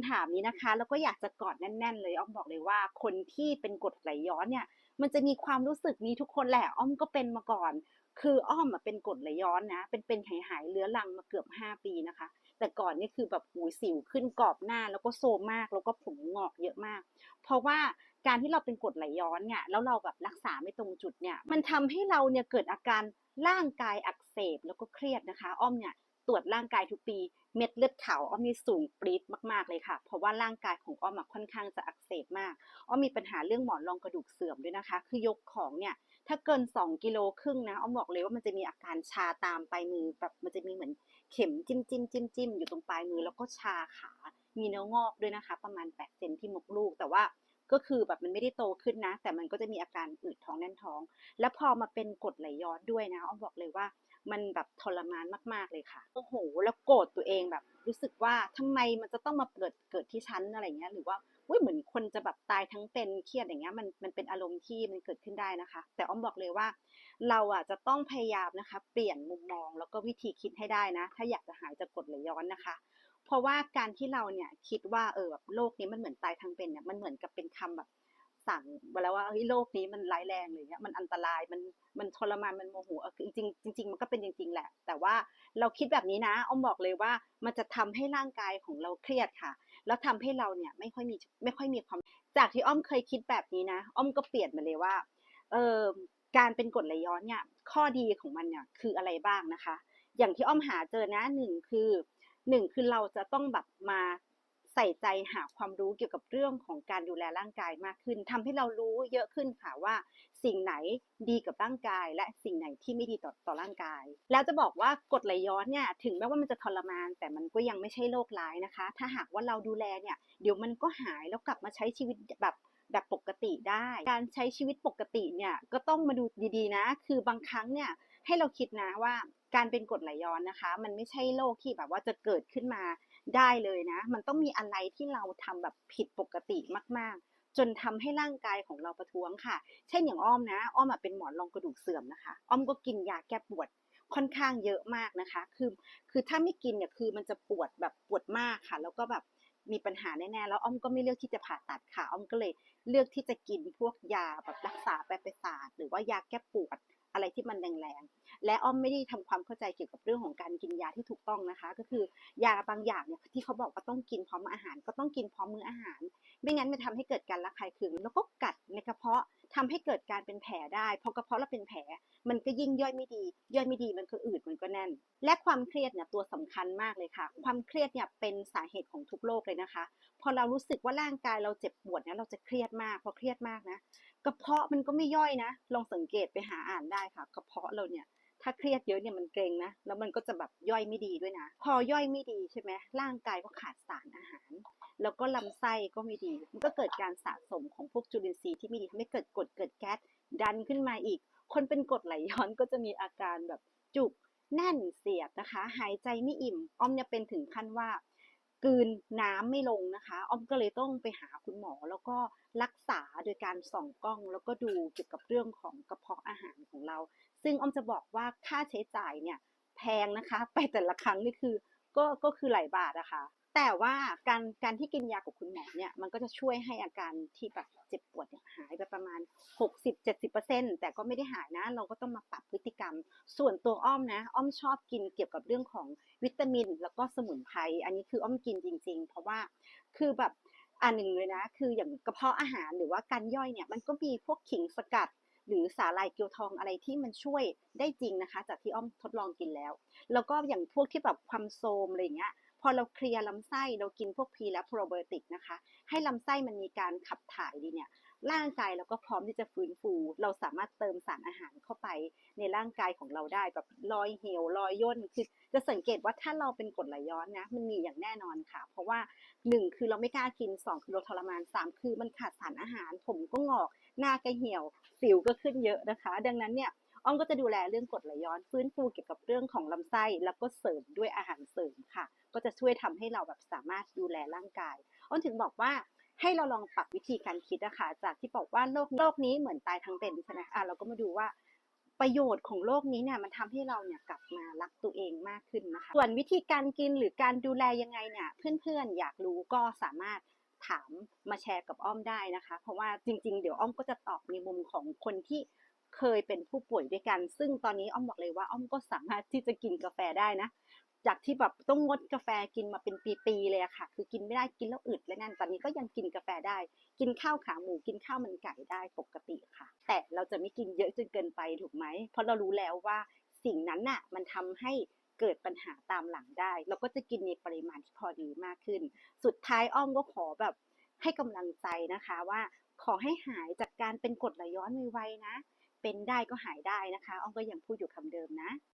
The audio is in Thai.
ำถามนี้นะคะ แล้วก็อยากจะกอดแน่น ๆ เลยอ้อมบอกเลยว่าคนที่เป็นกดไหลย้อนเนี่ย มันจะมีความรู้สึกนี้ทุกคนแหละอ้อมก็เป็นมาก่อน คืออ้อมเป็นกดไหลย้อนนะ เป็นเป็นหายหายๆเรื้อรังมาเกือบ 5 ปีนะคะ แต่ก่อนนี่คือแบบหูสิวขึ้นกรอบหน้า แล้วก็โซมมากแล้วก็ผมงอกเยอะมาก เพราะว่าการที่เราเป็นกดไหลย้อนเนี่ยแล้วเราแบบรักษาไม่ตรงจุดเนี่ยมันทำให้เราเนี่ยเกิดอาการร่างกายอักเสบแล้วก็เครียดนะคะ อ้อมเนี่ย ตรวจร่างกายทุกปี เม็ดเลือดขาวอ้อมนี่สูงปรี๊ดมากๆเลยค่ะ เพราะว่าร่างกายของอ้อมค่อนข้างจะอักเสบมาก อ้อมมีปัญหาเรื่องหมอนรองกระดูกเสื่อมด้วยนะคะ คือยกของเนี่ยถ้าเกิน 2 กิโลครึ่งนะอ้อมบอกเลยว่ามันจะมีอาการชาตามปลายมือแบบมันจะมีเหมือนเข็มจิ้มจิ้มจิ้มจิ้มอยู่ตรงปลายมือแล้วก็ชาขา มีเนื้องอกด้วยนะคะ ประมาณ8เซนที่มกลูก แต่ว่าก็คือแบบมันไม่ได้โตขึ้นนะ แต่มันก็จะมีอาการอืดท้องแน่นท้อง แล้วพอมาเป็นกรดไหลย้อนด้วยนะอ้อมบอกเลยว่า มันแบบทรมานมาก ๆเลยค่ะ โอ้โห แล้วโกรธตัวเองแบบ รู้สึกว่าทำไมมันจะต้องมาเกิดเกิดที่ฉันอะไรเงี้ย หรือว่าอุ้ยเหมือนคนจะแบบตายทั้งเป็นเครียดอย่างเงี้ยมันมันเป็นอารมณ์ที่มันเกิดขึ้นได้นะคะ แต่อ้อมบอกเลยว่า เราอะจะต้องพยายามนะคะ เปลี่ยนมุมมองแล้วก็วิธีคิดให้ได้นะ ถ้าอยากจะหายจากกรดไหลย้อนนะคะ เพราะว่าการที่เราเนี่ยคิดว่าเออแบบโลกนี้มันเหมือนตายทั้งเป็นเนี่ยมันเหมือนกับเป็นคำแบบ สั่งมาแล้วว่าเฮ้ยโลกนี้มันร้ายแรงเลยเนี่ยมันอันตรายมันมันทรมานมันโมโหเออจริงจริงมันก็เป็นจริง ๆ แหละ แต่ว่าเราคิดแบบนี้นะอ้อมบอกเลยว่ามันจะทำให้ร่างกายของเราเครียดค่ะ แล้วทำให้เราเนี่ยไม่ค่อยมีไม่ค่อยมีความ จากที่อ้อมเคยคิดแบบนี้นะ อ้อมก็เปลี่ยนมาเลยว่าเออการเป็นกรดไหลย้อนเนี่ยข้อดีของมันเนี่ยคืออะไรบ้างนะคะ อย่างที่อ้อมหาเจอนะหนึ่งคือหนึ่งคือเราจะต้องแบบมา ใส่ใจหาความรู้เกี่ยวกับเรื่องของการดูแลร่างกายมากขึ้นทำให้เรารู้เยอะขึ้นค่ะว่า สิ่งไหนดีกับร่างกาย และสิ่งไหนที่ไม่ดีต่อต่อร่างกาย แล้วจะบอกว่ากรดไหลย้อนเนี่ยถึงแม้ว่ามันจะทรมาน แต่มันก็ยังไม่ใช่โรคร้ายนะคะ ถ้าหากว่าเราดูแลเนี่ยเดี๋ยวมันก็หายแล้วกลับมาใช้ชีวิตแบบแบบปกติได้ การใช้ชีวิตปกติเนี่ยก็ต้องมาดูดีๆนะ คือบางครั้งเนี่ยให้เราคิดนะว่าการเป็นกรดไหลย้อนนะคะ มันไม่ใช่โรคที่แบบว่าจะเกิดขึ้นมา ได้เลยนะ มันต้องมีอะไรที่เราทำแบบผิดปกติมาก ๆ จนทำให้ร่างกายของเราประท้วงค่ะ เช่นอย่างอ้อมนะ อ้อมเป็นหมอนรองกระดูกเสื่อมนะคะ อ้อมก็กินยาแก้ปวดค่อนข้างเยอะมากนะคะ คือคือถ้าไม่กินเนี่ยคือมันจะปวดแบบปวดมากค่ะ แล้วก็แบบมีปัญหาแน่ๆ แล้วอ้อมก็ไม่เลือกที่จะผ่าตัดค่ะ อ้อมก็เลยเลือกที่จะกินพวกยาแบบรักษาแปรประสาทหรือว่ายาแก้ปวด อะไรที่มันแรงๆ และอ้อมไม่ได้ทำความเข้าใจเกี่ยวกับเรื่องของการกินยาที่ถูกต้องนะคะ ก็คือยาบางอย่างเนี่ยที่เขาบอกว่าต้องกินพร้อมอาหาร ก็ต้องกินพร้อมมื้ออาหาร ไม่งั้นมันทำให้เกิดการระคายเคืองแล้วก็กัดในกระเพาะ ทำให้เกิดการเป็นแผลได้พอกระเพาะเราเป็นแผล มันก็ยิ่งย่อยไม่ดี ย่อยไม่ดีมันก็อืดมันก็แน่น และความเครียดเนี่ยตัวสำคัญมากเลยค่ะ ความเครียดเนี่ยเป็นสาเหตุของทุกโรคเลยนะคะ พอเรารู้สึกว่าร่างกายเราเจ็บปวดเนี่ยเราจะเครียดมากพอเครียดมากนะกระเพาะมันก็ไม่ย่อยนะ ลองสังเกตไปหาอ่านได้ค่ะ กระเพาะเราเนี่ยถ้าเครียดเยอะเนี่ยมันเกรงนะ แล้วมันก็จะแบบย่อยไม่ดีด้วยนะ พอย่อยไม่ดีใช่ไหมร่างกายก็ขาดสารอาหาร แล้วก็ลำไส้ก็ไม่ดี มันก็เกิดการสะสมของพวกจุลินทรีย์ที่ไม่ดีทำให้เกิดกรดเกิดแก๊สดันขึ้นมาอีก คนเป็นกรดไหลย้อนก็จะมีอาการแบบจุกแน่นเสียดนะคะ หายใจไม่อิ่ม อ้อมเนี่ยเป็นถึงขั้นว่ากืนน้ำไม่ลงนะคะ อ้อมก็เลยต้องไปหาคุณหมอ แล้วก็รักษาโดยการส่องกล้อง แล้วก็ดูเกี่ยวกับเรื่องของกระเพาะอาหารของเรา ซึ่งอ้อมจะบอกว่าค่าใช้จ่ายเนี่ยแพงนะคะ ไปแต่ละครั้งนี่คือ ก็ก็คือหลายบาทนะคะแต่ว่าการการที่กินยากับคุณหมอเนี่ยมันก็จะช่วยให้อาการที่แบบเจ็บปวดเนี่ยหายไปประมาณ 60-70%แต่ก็ไม่ได้หายนะ เราก็ต้องมาปรับพฤติกรรม ส่วนตัวอ้อมนะ อ้อมชอบกินเกี่ยวกับเรื่องของวิตามิน แล้วก็สมุนไพรอันนี้คืออ้อมกินจริง ๆ เพราะว่าคือแบบอันหนึ่งเลยนะ คืออย่างกระเพาะอาหารหรือว่าการย่อยเนี่ยมันก็มีพวกขิงสกัด หรือสาหร่ายเกียวทองอะไรที่มันช่วยได้จริงนะคะ จากที่อ้อมทดลองกินแล้ว แล้วก็อย่างพวกที่แบบความโซมอะไรอย่างเงี้ยพอเราเคลียร์ลำไส้เรากินพวกพีและโปรไบโอติกนะคะ ให้ลำไส้มันมีการขับถ่ายดีเนี่ยร่างกายเราก็พร้อมที่จะฟื้นฟู เราสามารถเติมสารอาหารเข้าไปในร่างกายของเราได้แบบรอยเหี่ยวรอยย่นคือจะสังเกตว่าถ้าเราเป็นกรดไหลย้อนนะมันมีอย่างแน่นอนค่ะ เพราะว่าหนึ่งคือเราไม่กล้ากินสองคือเราทรมานสามคือมันขาดสารอาหาร ผมก็งอก หน้าก็เหี่ยวสิวก็ขึ้นเยอะนะคะ ดังนั้นเนี่ยอ้อมก็จะดูแลเรื่องกรดไหลย้อนฟื้นฟูเกี่ยวกับเรื่องของลำไส้แล้วก็เสริมด้วยอาหารเสริมค่ะ ก็จะช่วยทำให้เราแบบสามารถดูแลร่างกายอ้อมถึงบอกว่าให้เราลองปรับวิธีการคิดนะคะจากที่บอกว่าโรคโรคนี้เหมือนตายทั้งเป็นใช่ไหมอะเราก็มาดูว่าประโยชน์ของโลกนี้เนี่ยมันทำให้เราเนี่ยกลับมารักตัวเองมากขึ้นนะคะ ส่วนวิธีการกินหรือการดูแลยังไงเนี่ยเพื่อนๆอยากรู้ก็สามารถ ถามมาแชร์กับอ้อมได้นะคะ เพราะว่าจริง ๆ เดี๋ยวอ้อมก็จะตอบในมุมของคนที่เคยเป็นผู้ป่วยด้วยกัน ซึ่งตอนนี้อ้อมบอกเลยว่าอ้อมก็สามารถที่จะกินกาแฟได้นะ จากที่แบบต้องงดกาแฟกินมาเป็นปีๆเลยค่ะ คือกินไม่ได้กินแล้วอึดแล้วนั่นตอนนี้ก็ยังกินกาแฟได้ กินข้าวขาหมูกินข้าวมันไก่ได้ปกติค่ะ แต่เราจะไม่กินเยอะจนเกินไปถูกไหมเพราะเรารู้แล้วว่าสิ่งนั้นน่ะมันทำให้ เกิดปัญหาตามหลังได้ เราก็จะกินในปริมาณที่พอดีมากขึ้น สุดท้ายอ้อมก็ขอแบบให้กำลังใจนะคะว่าขอให้หายจากการเป็นกรดไหลย้อนไวๆนะ เป็นได้ก็หายได้นะคะอ้อมก็ยังพูดอยู่คำเดิมนะ